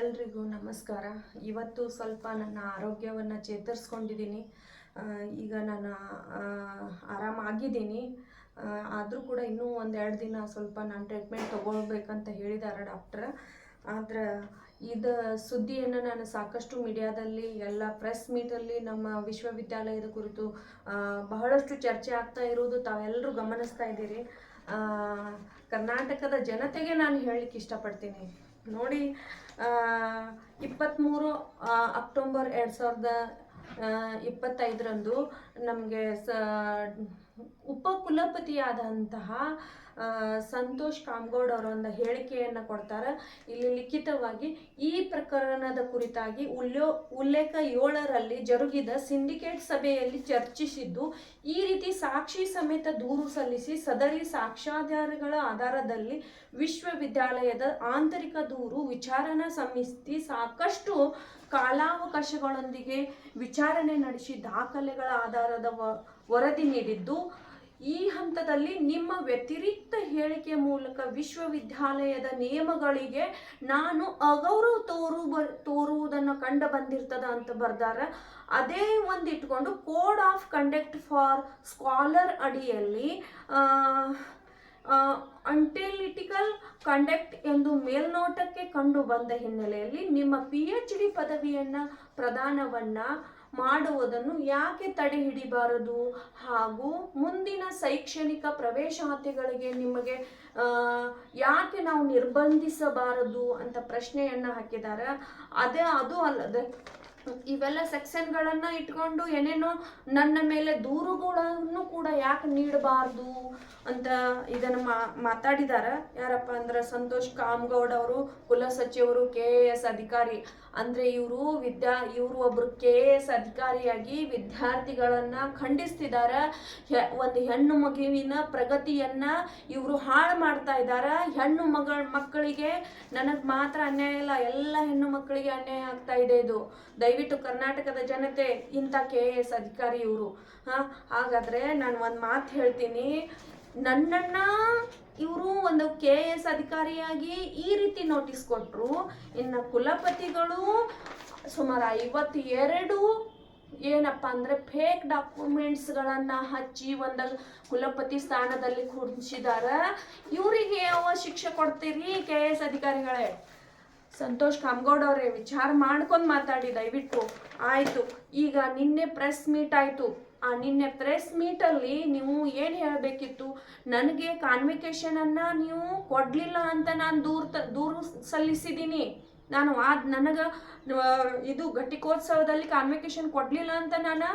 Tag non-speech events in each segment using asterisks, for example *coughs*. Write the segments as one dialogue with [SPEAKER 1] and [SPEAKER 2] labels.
[SPEAKER 1] ಎಲ್ರಿಗೂ ನಮಸ್ಕಾರ. ಇವತ್ತು ಸ್ವಲ್ಪ ನನ್ನ ಆರೋಗ್ಯವನ್ನು ಚೇತರಿಸ್ಕೊಂಡಿದ್ದೀನಿ. ಈಗ ನಾನು ಆರಾಮಾಗಿದ್ದೀನಿ. ಆದರೂ ಕೂಡ ಇನ್ನೂ ಒಂದೆರಡು ದಿನ ಸ್ವಲ್ಪ ನಾನು ಟ್ರೀಟ್ಮೆಂಟ್ ತೊಗೊಳ್ಬೇಕಂತ ಹೇಳಿದ್ದಾರೆ ಡಾಕ್ಟ್ರ್. ಆದ್ರೆ ಇದು ಸುದ್ದಿಯನ್ನು ನಾನು ಸಾಕಷ್ಟು ಮೀಡಿಯಾದಲ್ಲಿ, ಎಲ್ಲ ಪ್ರೆಸ್ ಮೀಟಲ್ಲಿ ನಮ್ಮ ವಿಶ್ವವಿದ್ಯಾಲಯದ ಕುರಿತು ಬಹಳಷ್ಟು ಚರ್ಚೆ ಆಗ್ತಾ ಇರೋದು ತಾವೆಲ್ಲರೂ ಗಮನಿಸ್ತಾ ಇದ್ದೀರಿ. ಕರ್ನಾಟಕದ ಜನತೆಗೆ ನಾನು ಹೇಳಲಿಕ್ಕೆ ಇಷ್ಟಪಡ್ತೀನಿ. ನೋಡಿ ಇಪ್ಪತ್ತ್ಮೂರು ಅಕ್ಟೋಬರ್ ಎರಡು ಸಾವಿರದ ಇಪ್ಪತ್ತೈದರಂದು ನಮಗೆ ಸ ಉಪ ಕುಲಪತಿಯಾದಂತಹ ಸಂತೋಷ್ ಕಾಮಗೌಡ ಅವರ ಒಂದು ಹೇಳಿಕೆಯನ್ನು ಕೊಡ್ತಾರೆ. ಇಲ್ಲಿ ಲಿಖಿತವಾಗಿ, ಈ ಪ್ರಕರಣದ ಕುರಿತಾಗಿ ಉಲ್ಲೋ ಉಲ್ಲೇಖ ಏಳರಲ್ಲಿ ಜರುಗಿದ ಸಿಂಡಿಕೇಟ್ ಸಭೆಯಲ್ಲಿ ಚರ್ಚಿಸಿದ್ದು, ಈ ರೀತಿ ಸಾಕ್ಷಿ ಸಮೇತ ದೂರು ಸಲ್ಲಿಸಿ ಸದರಿ ಸಾಕ್ಷ್ಯಾಧಾರಗಳ ಆಧಾರದಲ್ಲಿ ವಿಶ್ವವಿದ್ಯಾಲಯದ ಆಂತರಿಕ ದೂರು ವಿಚಾರಣಾ ಸಮಿತಿ ಸಾಕಷ್ಟು ಕಾಲಾವಕಾಶಗಳೊಂದಿಗೆ ವಿಚಾರಣೆ ನಡೆಸಿ ದಾಖಲೆಗಳ ಆಧಾರದ ವರದಿ ನೀಡಿದ್ದು, ಈ ಹಂತದಲ್ಲಿ ನಿಮ್ಮ ವ್ಯತಿರಿಕ್ತ ಹೇಳಿಕೆ ಮೂಲಕ ವಿಶ್ವವಿದ್ಯಾಲಯದ ನಿಯಮಗಳಿಗೆ ನಾನು ಅಗೌರವ ತೋರು ತೋರುವುದನ್ನು ಕಂಡು ಬಂದಿರ್ತದ ಅಂತ ಬರ್ದಾರ. ಅದೇ ಒಂದು ಇಟ್ಕೊಂಡು code of conduct for scholar ಅಡಿಯಲ್ಲಿ ಅಂಟೆಲಿಟಿಕಲ್ ಕಂಡಕ್ಟ್ ಎಂದು ಮೇಲ್ನೋಟಕ್ಕೆ ಕಂಡು ಬಂದ ಹಿನ್ನೆಲೆಯಲ್ಲಿ ನಿಮ್ಮ ಪಿ ಎಚ್ ಡಿ ಪದವಿಯನ್ನು ಪ್ರದಾನವನ್ನು ಮಾಡುವುದನ್ನು ಯಾಕೆ ತಡೆ ಹಿಡಿಬಾರದು? ಹಾಗೂ ಮುಂದಿನ ಶೈಕ್ಷಣಿಕ ಪ್ರವೇಶಾತಿಗಳಿಗೆ ನಿಮಗೆ ಯಾಕೆ ನಾವು ನಿರ್ಬಂಧಿಸಬಾರದು ಅಂತ ಪ್ರಶ್ನೆಯನ್ನು ಹಾಕಿದ್ದಾರೆ. ಅದೇ, ಅದು ಅಲ್ಲದೆ ಇವೆಲ್ಲ ಸೆಕ್ಷನ್ಗಳನ್ನು ಇಟ್ಕೊಂಡು ಏನೇನೋ ನನ್ನ ಮೇಲೆ ದೂರುಗಳನ್ನು ಕೂಡ ಯಾಕೆ ನೀಡಬಾರ್ದು ಅಂತ ಇದನ್ನು ಮಾತಾಡಿದ್ದಾರೆ ಯಾರಪ್ಪ ಅಂದ್ರೆ ಸಂತೋಷ್ ಕಾಮಗೌಡ ಅವರು ಕುಲಸಚಿವರು ಕೆ ಎ ಎಸ್ ಅಧಿಕಾರಿ. ಅಂದರೆ ಇವರು ವಿದ್ಯಾ, ಇವರು ಒಬ್ಬರು ಕೆ ಎ ಎಸ್ ಅಧಿಕಾರಿಯಾಗಿ ವಿದ್ಯಾರ್ಥಿಗಳನ್ನು ಖಂಡಿಸ್ತಿದ್ದಾರೆ ಒಂದು ಹೆಣ್ಣು ಮಗುವಿನ ಪ್ರಗತಿಯನ್ನ ಇವರು ಹಾಳು ಮಾಡ್ತಾ ಇದ್ದಾರೆ ಹೆಣ್ಣು ಮಗಳ ಮಕ್ಕಳಿಗೆ ನನಗೆ ಮಾತ್ರ ಅನ್ಯಾಯ ಇಲ್ಲ, ಎಲ್ಲ ಹೆಣ್ಣು ಮಕ್ಕಳಿಗೆ ಅನ್ಯಾಯ ಆಗ್ತಾ ಇದೆ ಇದು. ದಯವಿಟ್ಟು ಕರ್ನಾಟಕದ ಜನತೆ ಇಂಥ ಕೆ ಎ ಎಸ್ ಅಧಿಕಾರಿ ಇವರು ಹಾಂ, ಹಾಗಾದ್ರೆ ನಾನು ಒಂದು ಮಾತು ಹೇಳ್ತೀನಿ. ನನ್ನನ್ನು ಇವರು ಒಂದು ಕೆ ಎ ಎಸ್ ಅಧಿಕಾರಿಯಾಗಿ ಈ ರೀತಿ ನೋಟಿಸ್ ಕೊಟ್ಟರು ಇನ್ನು ಕುಲಪತಿಗಳು ಸುಮಾರು ಐವತ್ತೆರಡು ಏನಪ್ಪ ಅಂದರೆ ಫೇಕ್ ಡಾಕ್ಯುಮೆಂಟ್ಸ್ಗಳನ್ನು ಹಚ್ಚಿ ಒಂದು ಕುಲಪತಿ ಸ್ಥಾನದಲ್ಲಿ ಕೂರಿಸಿದಾರ. ಇವರಿಗೆ ಯಾವ ಶಿಕ್ಷೆ ಕೊಡ್ತೀರಿ ಕೆ ಎ ಎಸ್ ಅಧಿಕಾರಿಗಳೇ? ಸಂತೋಷ್ ಕಾಮಗೌಡ ಅವರೇ, ವಿಚಾರ ಮಾಡ್ಕೊಂಡು ಮಾತಾಡಿ, ದಯವಿಟ್ಟು. ಆಯಿತು, ಈಗ ನಿನ್ನೆ ಪ್ರೆಸ್ ಮೀಟ್ ಆಯಿತು. ಆ ನಿನ್ನೆ ಪ್ರೆಸ್ ಮೀಟಲ್ಲಿ ನೀವು ಏನು ಹೇಳಬೇಕಿತ್ತು? ನನಗೆ ಕಾನ್ವಿಕೇಶನನ್ನು ನೀವು ಕೊಡಲಿಲ್ಲ ಅಂತ ನಾನು ದೂರ ದೂರು ಸಲ್ಲಿಸಿದ್ದೀನಿ ನಾನು ಆ ನನಗೆ ಇದು ಘಟಿಕೋತ್ಸವದಲ್ಲಿ ಕಾನ್ವಿಕೇಶನ್ ಕೊಡಲಿಲ್ಲ ಅಂತ ನಾನು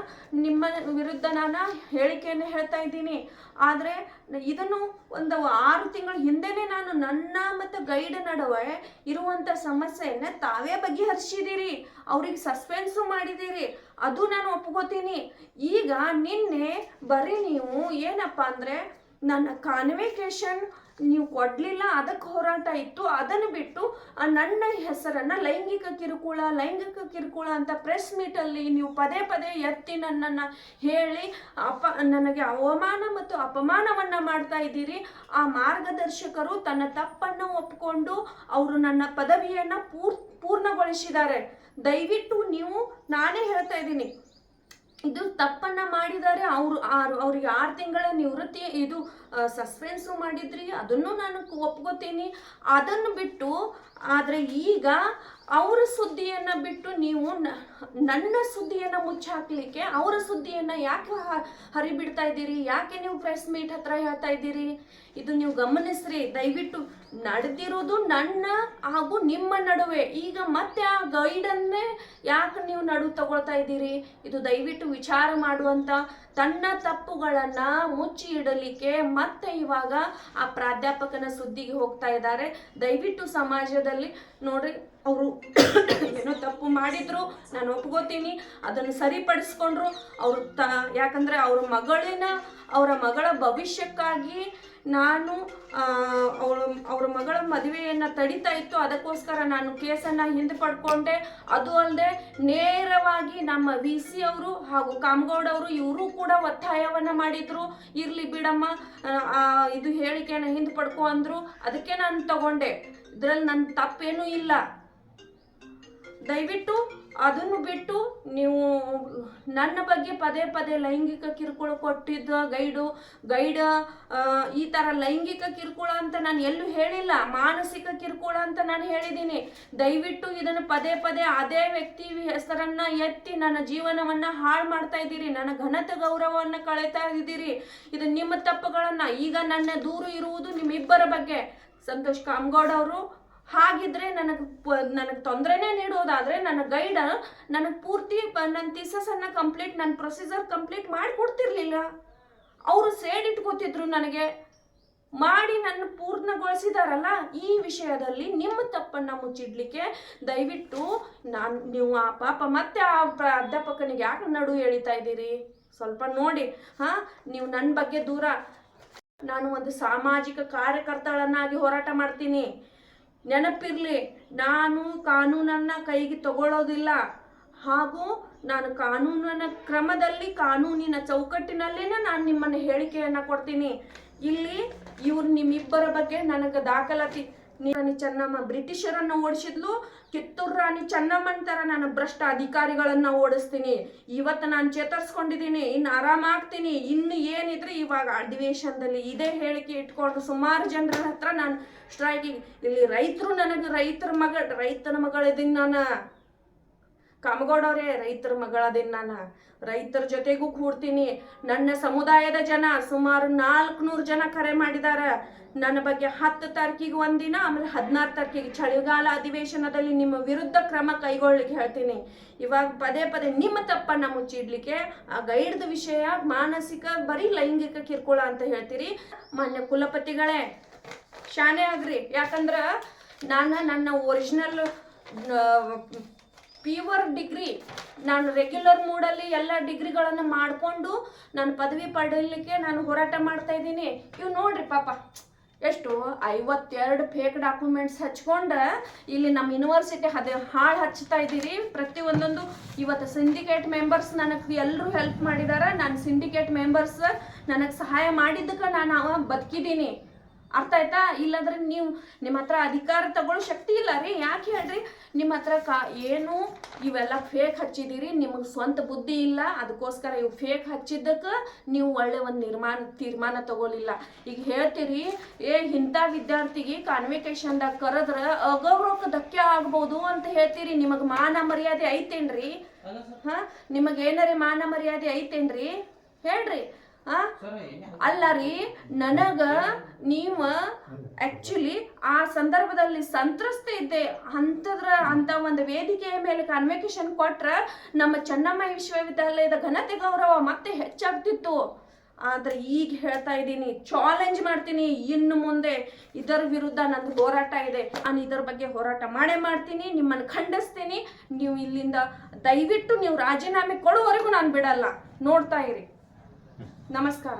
[SPEAKER 1] ನಿಮ್ಮ ವಿರುದ್ಧ ನಾನು ಹೇಳಿಕೆಯನ್ನು ಹೇಳ್ತಾ ಇದ್ದೀನಿ. ಆದರೆ ಇದನ್ನು ಒಂದು ಆರು ತಿಂಗಳ ಹಿಂದೆನೇ ನಾನು ನನ್ನ ಮತ್ತು ಗೈಡ್ ನಡುವೆ ಇರುವಂಥ ಸಮಸ್ಯೆಯನ್ನು ತಾವೇ ಬಗೆಹರಿಸಿದ್ದೀರಿ. ಅವ್ರಿಗೆ ಸಸ್ಪೆನ್ಸು ಮಾಡಿದ್ದೀರಿ. ಅದು ನಾನು ಒಪ್ಕೋತೀನಿ. ಈಗ ನಿನ್ನೆ ಬರೀ ನೀವು ಏನಪ್ಪ ಅಂದರೆ ನನ್ನ ಕಾನ್ವಿಕೇಶನ್ ನೀವು ಕೊಡಲಿಲ್ಲ, ಅದಕ್ಕೆ ಹೋರಾಟ ಇತ್ತು. ಅದನ್ನು ಬಿಟ್ಟು ನನ್ನ ಹೆಸರನ್ನು ಲೈಂಗಿಕ ಕಿರುಕುಳ ಲೈಂಗಿಕ ಕಿರುಕುಳ ಅಂತ ಪ್ರೆಸ್ ಮೀಟಲ್ಲಿ ನೀವು ಪದೇ ಪದೇ ಎತ್ತಿ ನನ್ನನ್ನು ಹೇಳಿ, ಅಪ, ನನಗೆ ಅವಮಾನ ಮತ್ತು ಅಪಮಾನವನ್ನು ಮಾಡ್ತಾ ಇದ್ದೀರಿ. ಆ ಮಾರ್ಗದರ್ಶಕರು ತನ್ನ ತಪ್ಪನ್ನು ಒಪ್ಪಿಕೊಂಡು ಅವರು ನನ್ನ ಪದವಿಯನ್ನು ಪೂರ್, ಪೂರ್ಣಗೊಳಿಸಿದ್ದಾರೆ. ದಯವಿಟ್ಟು ನೀವು ನಾನೇ ಹೇಳ್ತಾ ಇದ್ದೀನಿ. ಇದು ತಪ್ಪನ್ನ ಮಾಡಿದ್ದಾರೆ. ಅವರು ಅವ್ರಿಗೆ ಆರು ತಿಂಗಳ ನಿವೃತ್ತಿ ಇದು ಸಸ್ಪೆನ್ಸು ಮಾಡಿದ್ರಿ, ಅದನ್ನು ನಾನು ಒಪ್ಕೋತೀನಿ. ಅದನ್ನು ಬಿಟ್ಟು, ಆದರೆ ಈಗ ಅವರ ಸುದ್ದಿಯನ್ನು ಬಿಟ್ಟು ನೀವು ನನ್ನ ಸುದ್ದಿಯನ್ನು ಮುಚ್ಚಾಕ್ಲಿಕ್ಕೆ ಅವರ ಸುದ್ದಿಯನ್ನು ಯಾಕೆ ಹರಿಬಿಡ್ತಾ ಇದ್ದೀರಿ? ಯಾಕೆ ನೀವು ಪ್ರೆಸ್ ಮೀಟ್ ಹತ್ರ ಹೇಳ್ತಾ ಇದ್ದೀರಿ? ಇದು ನೀವು ಗಮನಿಸ್ರಿ. ದಯವಿಟ್ಟು ನಡೆದಿರೋದು ನನ್ನ ಹಾಗೂ ನಿಮ್ಮ ನಡುವೆ. ಈಗ ಮತ್ತೆ ಆ ಗೈಡನ್ನೇ ಯಾಕೆ ನೀವು ನಡು ತಗೊಳ್ತಾ ಇದ್ದೀರಿ? ಇದು ದಯವಿಟ್ಟು ವಿಚಾರ ಮಾಡುವಂಥ ತನ್ನ ತಪ್ಪುಗಳನ್ನು ಮುಚ್ಚಿ ಇಡಲಿಕ್ಕೆ ಮತ್ತೆ ಇವಾಗ ಆ ಪ್ರಾಧ್ಯಾಪಕನ ಸುದ್ದಿಗೆ ಹೋಗ್ತಾ ಇದ್ದಾರೆ. ದಯವಿಟ್ಟು ಸಮಾಜದಲ್ಲಿ ನೋಡ್ರಿ, ಅವರು *coughs* ಏನೋ ತಪ್ಪು ಮಾಡಿದ್ರು, ನಾನು ಒಪ್ಕೋತೀನಿ, ಅದನ್ನು ಸರಿಪಡಿಸ್ಕೊಂಡ್ರು, ಅವರು ತ, ಯಾಕಂದ್ರೆ ಅವ್ರ ಮಗಳಿನ ಅವರ ಮಗಳ ಭವಿಷ್ಯಕ್ಕಾಗಿ ನಾನು ಅವಳ, ಅವರ ಮಗಳ ಮದುವೆಯನ್ನು ತಡಿತಾ ಇತ್ತು. ಅದಕ್ಕೋಸ್ಕರ ನಾನು ಕೇಸನ್ನು ಹಿಂದೆ ಪಡ್ಕೊಂಡೆ. ಅದು ಅಲ್ಲದೆ ನೇರವಾಗಿ ನಮ್ಮ ವಿ ಸಿ ಅವರು ಹಾಗೂ ಕಾಮಗೌಡ ಅವರು ಇವರು ಕೂಡ ಒತ್ತಾಯವನ್ನು ಮಾಡಿದರು. ಇರಲಿ ಬಿಡಮ್ಮ ಇದು ಹೇಳಿಕೆಯನ್ನು ಹಿಂದೆ ಪಡ್ಕೊ ಅಂದರು. ಅದಕ್ಕೆ ನಾನು ತಗೊಂಡೆ. ಇದರಲ್ಲಿ ನನ್ನ ತಪ್ಪೇನೂ ಇಲ್ಲ. ದಯವಿಟ್ಟು ಅದನ್ನು ಬಿಟ್ಟು ನೀವು ನನ್ನ ಬಗ್ಗೆ ಪದೇ ಪದೇ ಲೈಂಗಿಕ ಕಿರುಕುಳ ಕೊಟ್ಟಿದ್ದ ಗೈಡು, ಗೈಡ ಈ ಥರ ಲೈಂಗಿಕ ಕಿರುಕುಳ ಅಂತ ನಾನು ಎಲ್ಲೂ ಹೇಳಿಲ್ಲ, ಮಾನಸಿಕ ಕಿರುಕುಳ ಅಂತ ನಾನು ಹೇಳಿದ್ದೀನಿ. ದಯವಿಟ್ಟು ಇದನ್ನು ಪದೇ ಪದೇ ಅದೇ ವ್ಯಕ್ತಿ ಹೆಸರನ್ನು ಎತ್ತಿ ನನ್ನ ಜೀವನವನ್ನು ಹಾಳು ಮಾಡ್ತಾ ಇದ್ದೀರಿ, ನನ್ನ ಘನತೆ ಗೌರವವನ್ನು ಕಳೀತಾ ಇದ್ದೀರಿ. ಇದು ನಿಮ್ಮ ತಪ್ಪುಗಳನ್ನು. ಈಗ ನನ್ನ ದೂರು ಇರುವುದು ನಿಮ್ಮಿಬ್ಬರ ಬಗ್ಗೆ. ಸಂತೋಷ್ ಕಾಮಗೌಡ ಅವರು ಹಾಗಿದ್ರೆ ನನಗೆ ನನಗೆ ತೊಂದರೆನೇ ನೀಡೋದಾದ್ರೆ ನನ್ನ ಗೈಡ್ ನನಗೆ ಪೂರ್ತಿ ನನ್ನ ಥೀಸಸನ್ನು ಕಂಪ್ಲೀಟ್ ನನ್ನ ಪ್ರೊಸೀಜರ್ ಕಂಪ್ಲೀಟ್ ಮಾಡಿ ಕೊಡ್ತಿರ್ಲಿಲ್ಲ ಅವರು ಸೇಡ್ ಇಟ್ಕೋತಿದ್ರು ನನಗೆ. ಮಾಡಿ ನನ್ನ ಪೂರ್ಣಗೊಳಿಸಿದಾರಲ್ಲ, ಈ ವಿಷಯದಲ್ಲಿ ನಿಮ್ಮ ತಪ್ಪನ್ನು ಮುಚ್ಚಿಡ್ಲಿಕ್ಕೆ ದಯವಿಟ್ಟು ನಾನು, ನೀವು ಆ ಪಾಪ ಮತ್ತೆ ಆ ಪ್ರ- ಅಧ್ಯಾಪಕನಿಗೆ ಯಾಕೆ ನಡು ಎಳಿತಾ ಇದ್ದೀರಿ? ಸ್ವಲ್ಪ ನೋಡಿ, ಹಾಂ? ನೀವು ನನ್ನ ಬಗ್ಗೆ ದೂರ. ನಾನು ಒಂದು ಸಾಮಾಜಿಕ ಕಾರ್ಯಕರ್ತಳನ್ನಾಗಿ ಹೋರಾಟ ಮಾಡ್ತೀನಿ. ನೆನಪಿರ್ಲಿ, ನಾನು ಕಾನೂನನ್ನು ಕೈಗೆ ತಗೊಳ್ಳೋದಿಲ್ಲ ಹಾಗೂ ನಾನು ಕಾನೂನಿನ ಕ್ರಮದಲ್ಲಿ ಕಾನೂನಿನ ಚೌಕಟ್ಟಿನಲ್ಲೇ ನಾನು ನಿಮ್ಮನ್ನು ಹೇಳಿಕೆಯನ್ನು ಕೊಡ್ತೀನಿ. ಇಲ್ಲಿ ಇವ್ರು ನಿಮ್ಮಿಬ್ಬರ ಬಗ್ಗೆ ನನಗೆ ದಾಖಲಾತಿ ರಾಣಿ ಚೆನ್ನಮ್ಮ, ಬ್ರಿಟಿಷರನ್ನ ಓಡಿಸಿದ್ಲು. ಕಿತ್ತೂರು ರಾಣಿ ಚೆನ್ನಮ್ಮನ ಥರ ನಾನು ಭ್ರಷ್ಟ ಅಧಿಕಾರಿಗಳನ್ನ ಓಡಿಸ್ತೀನಿ. ಇವತ್ತು ನಾನು ಚೇತರಿಸ್ಕೊಂಡಿದ್ದೀನಿ. ಇನ್ನು ಆರಾಮಾಗ್ತೀನಿ ಇನ್ನು ಏನಿದ್ರೆ ಇವಾಗ ಅಧಿವೇಶನದಲ್ಲಿ ಇದೇ ಹೇಳಿಕೆ ಇಟ್ಕೊಂಡು ಸುಮಾರು ಜನರ ಹತ್ರ ನಾನು ಸ್ಟ್ರೈಕಿಂಗ್ ಇಲ್ಲಿ ರೈತರು ನನಗೆ ರೈತರ ಮಗ ರೈತನ ಮಗಳಿದ್ದೀನಿ ನಾನು. ಕಾಮಗೌಡವ್ರೆ ರೈತರ ಮಗಳದಿನ್ ನಾನು ರೈತರ ಜೊತೆಗೂ ಕೂಡ್ತೀನಿ. ನನ್ನ ಸಮುದಾಯದ ಜನ ಸುಮಾರು ನಾಲ್ಕುನೂರು ಜನ ಕರೆ ಮಾಡಿದ್ದಾರೆ ನನ್ನ ಬಗ್ಗೆ ಹತ್ತು ತಾರೀಕಿಗೆ ಒಂದಿನ, ಆಮೇಲೆ ಹದಿನಾರು ತಾರೀಕಿಗೆ ಚಳಿಗಾಲ ಅಧಿವೇಶನದಲ್ಲಿ ನಿಮ್ಮ ವಿರುದ್ಧ ಕ್ರಮ ಕೈಗೊಳ್ಳಿಕ್ಕೆ ಹೇಳ್ತೀನಿ. ಇವಾಗ ಪದೇ ಪದೇ ನಿಮ್ಮ ತಪ್ಪನ್ನ ಮುಚ್ಚಿಡ್ಲಿಕ್ಕೆ ಆ ಗೈಡ್ದ ವಿಷಯ, ಮಾನಸಿಕ, ಬರೀ ಲೈಂಗಿಕ ಕಿರುಕುಳ ಅಂತ ಹೇಳ್ತೀರಿ. ಮಾನ್ಯ ಕುಲಪತಿಗಳೇ ಶಾನೆ ಆಗ್ರಿ. ಯಾಕಂದ್ರ ನಾನು ನನ್ನ ಒರಿಜಿನಲ್ ಪ್ಯೂವರ್ ಡಿಗ್ರಿ ನಾನು ರೆಗ್ಯುಲರ್ ಮೂಡಲ್ಲಿ ಎಲ್ಲ ಡಿಗ್ರಿಗಳನ್ನು ಮಾಡಿಕೊಂಡು ನಾನು ಪದವಿ ಪಡೀಲಿಕ್ಕೆ ನಾನು ಹೋರಾಟ ಮಾಡ್ತಾ ಇದ್ದೀನಿ. ಇವು ನೋಡ್ರಿ ಪಾಪ. ಎಷ್ಟು? ಐವತ್ತೆರಡು ಫೇಕ್ ಡಾಕ್ಯುಮೆಂಟ್ಸ್ ಹಚ್ಕೊಂಡು ಇಲ್ಲಿ ನಮ್ಮ ಯೂನಿವರ್ಸಿಟಿ ಅದೇ ಹಾಳು ಹಚ್ತಾ ಇದ್ದೀರಿ. ಪ್ರತಿ ಒಂದೊಂದು ಇವತ್ತು ಸಿಂಡಿಕೇಟ್ ಮೆಂಬರ್ಸ್ ನನಗೆ ಎಲ್ಲರೂ ಹೆಲ್ಪ್ ಮಾಡಿದ್ದಾರೆ ನಾನು ಸಿಂಡಿಕೇಟ್ ಮೆಂಬರ್ಸ್ ನನಗೆ ಸಹಾಯ ಮಾಡಿದ್ದಕ್ಕೆ ನಾನು ಅವ ಬದುಕಿದ್ದೀನಿ. ಅರ್ಥ ಆಯ್ತಾ? ಇಲ್ಲಾಂದ್ರೆ ನೀವು ನಿಮ್ಮ ಹತ್ರ ಅಧಿಕಾರ ತಗೊಳ್ಳೋ ಶಕ್ತಿ ಇಲ್ಲ ರೀ. ಯಾಕೆ ಹೇಳ್ರಿ? ನಿಮ್ಮ ಹತ್ರ ಕಾ ಏನು ಇವೆಲ್ಲ ಫೇಕ್ ಹಚ್ಚಿದ್ದೀರಿ ನಿಮಗೆ ಸ್ವಂತ ಬುದ್ಧಿ ಇಲ್ಲ. ಅದಕ್ಕೋಸ್ಕರ ಇವು ಫೇಕ್ ಹಚ್ಚಿದ್ದಕ್ಕೆ ನೀವು ಒಳ್ಳೆ ಒಂದು ನಿರ್ಮಾಣ ತೀರ್ಮಾನ ತಗೊಳ್ಳಿಲ್ಲ ಈಗ ಹೇಳ್ತೀರಿ ಏ ಇಂಥ ವಿದ್ಯಾರ್ಥಿಗೆ ಕಾನ್ವಿಕೇಶನ್ದಾಗ ಕರೆದ್ರೆ ಅಗೌರವಕ್ಕೆ ಧಕ್ಕೆ ಆಗ್ಬೋದು ಅಂತ ಹೇಳ್ತೀರಿ. ನಿಮಗೆ ಮಾನ ಮರ್ಯಾದೆ ಐತೇನ್ರಿ? ಹಾಂ? ನಿಮಗೆ ಏನಾರೇ ಮಾನ ಮರ್ಯಾದೆ ಐತೇನ್ರಿ? ಹೇಳ್ರಿ. ಅಲ್ಲ ರೀ ನನಗ ನೀವು ಆಕ್ಚುಲಿ ಆ ಸಂದರ್ಭದಲ್ಲಿ ಸಂತ್ರಸ್ತ ಇದ್ದೆ. ಅಂತದ್ರ ಅಂತ ಒಂದು ವೇದಿಕೆಯ ಮೇಲೆ ಕನ್ವೆಕೇಶನ್ ಕೊಟ್ರ ನಮ್ಮ ಚೆನ್ನಮ್ಮ ವಿಶ್ವವಿದ್ಯಾಲಯದ ಘನತೆ ಗೌರವ ಮತ್ತೆ ಹೆಚ್ಚಾಗ್ತಿತ್ತು. ಆದ್ರೆ ಈಗ ಹೇಳ್ತಾ ಇದ್ದೀನಿ ಚಾಲೆಂಜ್ ಮಾಡ್ತೀನಿ. ಇನ್ನು ಮುಂದೆ ಇದರ ವಿರುದ್ಧ ನಂದು ಹೋರಾಟ ಇದೆ. ನಾನು ಇದರ ಬಗ್ಗೆ ಹೋರಾಟ ಮಾಡೇ ಮಾಡ್ತೀನಿ ನಿಮ್ಮನ್ನು ಖಂಡಿಸ್ತೀನಿ. ನೀವು ಇಲ್ಲಿಂದ ದಯವಿಟ್ಟು ನೀವು ರಾಜೀನಾಮೆ ಕೊಡುವವರೆಗೂ ನಾನು ಬಿಡಲ್ಲ. ನೋಡ್ತಾ ಇರಿ. ನಮಸ್ಕಾರ